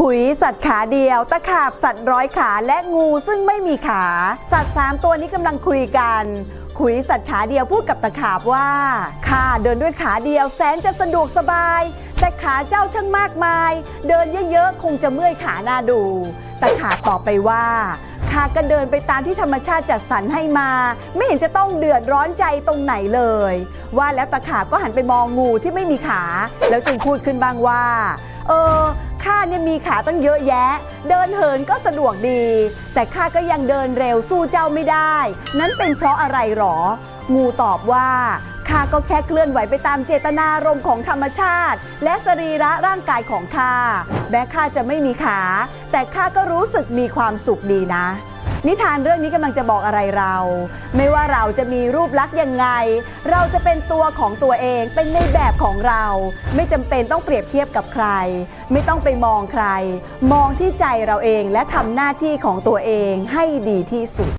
ขุยสัตว์ขาเดียว ตะขาบสัตว์ร้อยขาและงูซึ่งไม่มีขา สัตว์สามตัวนี้กำลังคุยกัน ขุยสัตว์ขาเดียวพูดกับตะขาบว่าข้าเดินด้วยขาเดียวแสนจะสะดวกสบาย แต่ขาเจ้าช่างมากมาย เดินเยอะๆคงจะเมื่อยขาหน้าดู ตะขาบตอบไปว่าข้าก็เดินไปตามที่ธรรมชาติจัดสรรให้มา ไม่เห็นจะต้องเดือดร้อนใจตรงไหนเลย ว่าแล้วตะขาบก็หันไปมองงูที่ไม่มีขา แล้วจึงพูดขึ้นบ้างว่า เออ ข้าเนี่ยมีขาตั้งเยอะแยะ เดินเหินก็สะดวกดี แต่ข้าก็ยังเดินเร็วสู้เจ้าไม่ได้ นั้นเป็นเพราะอะไรหรอ งูตอบว่า ข้าก็แค่เคลื่อนไหวไปตามเจตนารมณ์ของธรรมชาติ และสรีระร่างกายของข้าแม้ข้าจะไม่มีขา แต่ข้าก็รู้สึกมีความสุขดีนะ นิทานเรื่องนี้กำลังจะบอกอะไรเรา ไม่ว่าเราจะมีรูปลักษณ์ยังไง เราจะเป็นตัวของตัวเองเป็นในแบบของเรา ไม่จำเป็นต้องเปรียบเทียบกับใคร ไม่ต้องไปมองใคร มองที่ใจเราเองและทำหน้าที่ของตัวเองให้ดีที่สุด